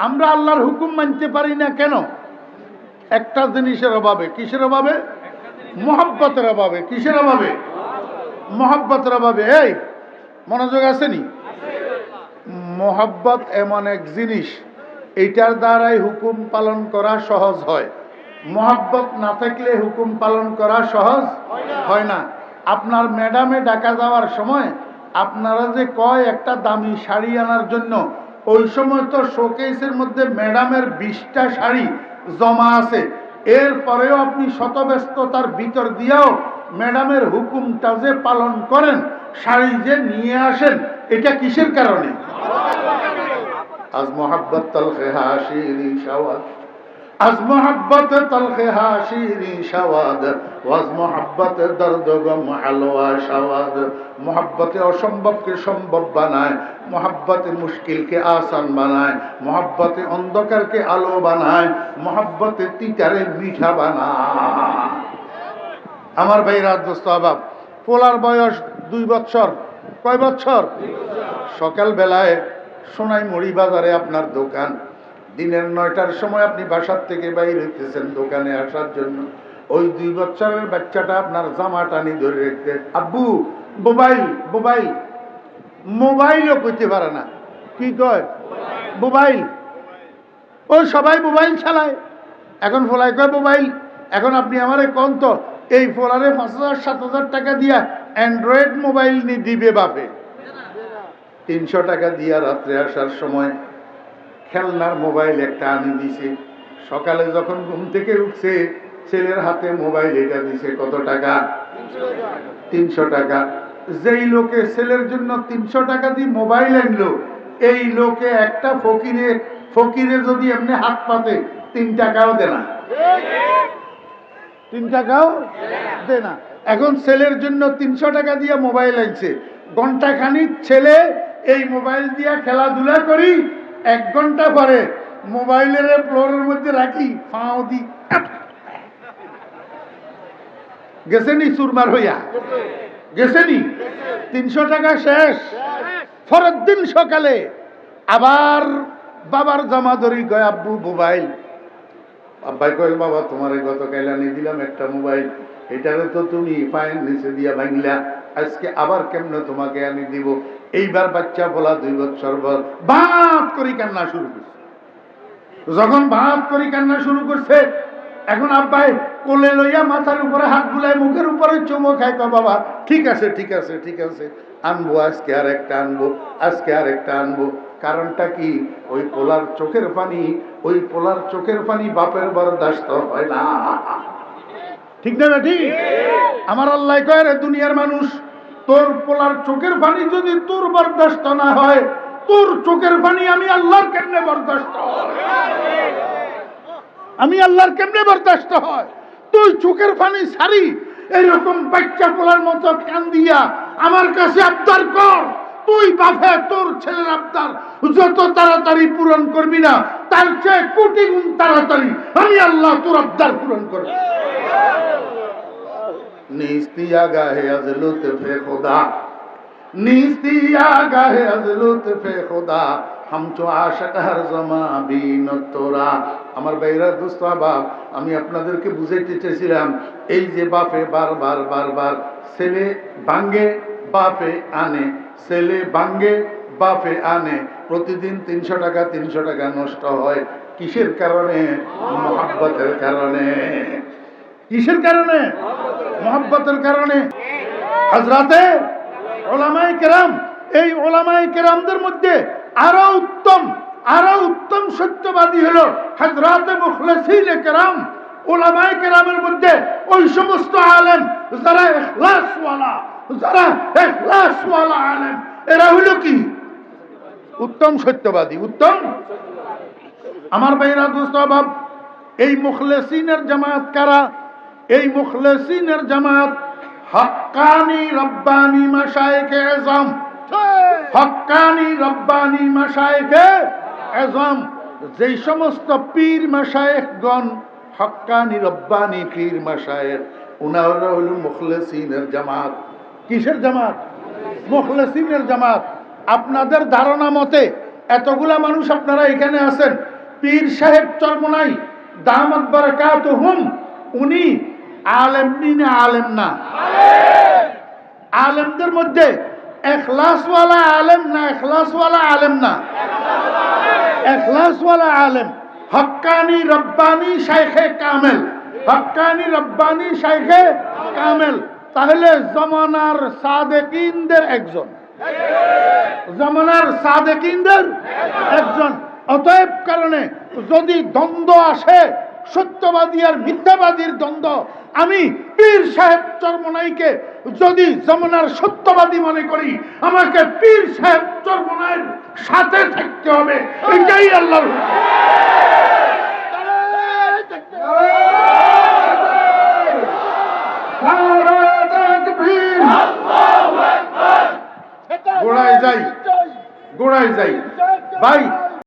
আমরা আল্লাহর হুকুম মানতে পারি না কেন? একটা জিনিসের অভাবে। কিসের অভাবে? মোহাব্বতের অভাবে। কিসের অভাবে? মোহাব্বতের অভাবে। এই, মনোযোগ আসেনি? মোহাব্বত এমন এক জিনিস, এইটার দ্বারাই হুকুম পালন করা সহজ হয়। মোহাব্বত না থাকলে হুকুম পালন করা সহজ হয় না। আপনার ম্যাডামে ডাকা যাওয়ার সময় আপনারা যে কয় একটা দামি শাড়ি আনার জন্য ওই সময় তো শোকেসের মধ্যে ম্যাডামের বিশটা শাড়ি জমা আছে। এরপরেও আপনি শতব্যস্ততার ভিতর দিয়েও ম্যাডামের হুকুমটা যে পালন করেন, শাড়ি যে নিয়ে আসেন, এটা কিসের কারণে? আজ মোহাব্বত তলখে আজ হাসিরি শাওয়াদ ওয়াজ মোহাব্বত দর্দ গম হালওয়া শাওয়াদ মোহাব্বতে অসম্ভবকে সম্ভব বানায় মোহাব্বতে মুশকিলকে আসান বানায় মোহাব্বতে অন্ধকারকে আলো বানায় মোহাব্বতে তিতারে মিঠা বানায়। আমার ভাই রাজদোস্ত অভাব পোলার বয়স দুই বছর কয় বছর? সকাল বেলায় সোনাই মুড়ি বাজারে আপনার দোকান। দিনের নয়টার সময় আপনি বাসার থেকে বাইর হইতেছেন, দোকানে আসার জন্য। ওই দুই বছরের বাচ্চাটা আপনার জামা টানি ধরে রেখে আব্বু মোবাইল মোবাইল মোবাইলও করতে পারে না। কি কয়? মোবাইল ও সবাই মোবাইল চালায়। এখন ফোলাই কয় মোবাইল? এখন আপনি আমারে কোন তো, এই ফোলারে পাঁচ হাজার, সাত হাজার টাকা দিয়া অ্যান্ড্রয়েড মোবাইল নি দিবে বাপে। তিনশো টাকা দিয়া রাত্রে আসার সময় খেলনার মোবাইল একটা আনি দিছে। সকালে যখন ঘুম থেকে উঠছে, ছেলের হাতে মোবাইল এটা দিছে, কত টাকা? তিনশো টাকা। যেই লোকে ছেলের জন্য তিনশো টাকা দিয়ে মোবাইল আনলো, এই লোকে একটা ফকিরে ফকিরে যদি এমনি হাত পাতে, তিন টাকাও দে না তিন টাকাও দে না এখন ছেলের জন্য তিনশো টাকা দিয়ে মোবাইল আনছে। ঘণ্টা খানিক ছেলে এই মোবাইল দিয়ে খেলাধুলা করি এক ঘণ্টা পরে মোবাইলের ফ্লোরের মধ্যে রাখি, ফাও দি গেছেনি চুরমার হইয়া? গেছেনি? তিনশো টাকা শেষ। ফরের দিন সকালে। আবার বাবার জমা ধরি গয় আব্বু, মোবাইল। আব্বাই কয়েল বাবা, তোমার গত আনি দিলাম একটা মোবাইল। এটারে তো তুমি পায়ের নিচে দিয়া ভাঙলা। আজকে আবার কেমনে তোমাকে আনি দিব? এইবার বাচ্চা বলা দুই বছর পর বাপ করি কান্না শুরু করছে। যখন বাপ করি কান্না শুরু করছে এখন আব্বাই কোলে লইয়া মাথার উপরে হাত বুলায় মুখের উপরে চুমো খায়, কয়, বাবা, ঠিক আছে ঠিক আছে ঠিক আছে, আনব, আজকে আর একটা আনব, আজকে আর একটা আনব। কারণটা কি? ওই পোলার চোখের পানি, ওই পোলার চোখের পানি বাপের বরদাস্ত হয় না। ঠিক না ঠিক আমার আল্লাহ কয়, রে দুনিয়ার মানুষ, তোর পোলার চোখের পানি যদি তোর বরদাস্ত না হয়, তোর চোখের পানি আমি আল্লাহর কেমনে বরদাস্ত? আমি আল্লাহর কেমনে বরদাস্ত হয়? তুই চোখের পানি সারি, এরকম বাচ্চা পোলার মতো কান দিয়া আমার কাছে আবদার কর। তুই বাপে, তোর ছেলের আবদার যত তাড়াতাড়ি পূরণ করবি না, তার চেয়ে কোটি গুণ তাড়াতাড়ি আমি আল্লাহ তোর আবদার পূরণ করব। নিস্তিয়া গাহে আজ লুৎফে খোদা। নিস্তিয়া গাহে আজ লুৎফে খোদা। আমার বাইরা দোস্ত, বাপ, আমি আপনাদেরকে বুঝাইতে চেয়েছিলাম এই যে বাপে বারবার বারবার ছেলে ভাঙ্গে, বাপে আনে, ছেলে ভাঙ্গে, বাপে আনে, প্রতিদিন তিনশো টাকা তিনশো টাকা নষ্ট হয়। কিসের কারণে? মহাব্বতের কারণে। কিসের কারণে? মহাব্বতের কারণে। হাজরাতে ওলামাই কেরাম, এই ওলামাই কেরামদের মধ্যে আরও উত্তম আরও উত্তম সত্যবাদী হলো হাজরাতে মুখলেসিন কেরাম ওলামাই কেরামের মধ্যে ওই সমস্ত আলেম যারা এখলাসওয়ালা যারা এখলাসওয়ালা আলেম, এরা হইল কি? উত্তম সত্যবাদী, উত্তম। আমার ভাইরা দোস্ত বাব এই মুখলেসিনের জামায়াত কারা? এই মুখলেসিনের জামাত হক্কানি রব্বানি মাশায়েখে এজম হক্কানি রব্বানি মাশায়েখে। এজম যেই সমস্ত পীর মাশায়েখগণ হক্কানি রব্বানি পীর মাশায়েখ উনারা হল মুখলেসিনের জামাত। কিসের জামাত? মুখলেসিনের জামাত। আপনাদের ধারণা মতে এতগুলা মানুষ আপনারা এখানে আছেন পীর সাহেব চরমনাই দামাত বারাকাত হুম উনি না। আলেম! না আলেমদের মধ্যে এখলাসওয়ালা আলেম না এখলাসওয়ালা আলেম না। এখলাসওয়ালা আলেম। হক্কানি রব্বানি শাইখে কামেল। হক্কানি রব্বানি শাইখে কামেল। তাহলে জমানার সাদেকিনদের একজন। জমানার সাদেকিনদের একজন। অতএব কারণে যদি দ্বন্দ্ব আসে সত্যবাদী আর মিথ্যাবাদীর দ্বন্দ্ব। আমি পীর সাহেব চরমনাইকে যদি জমানার সত্যবাদী মনে করি, আমাকে পীর সাহেব চরমনাইয়ের সাথে থাকতে হবে। এটাই তাকবীর। গোড়ায় যাই গোড়ায় যাই। ভাই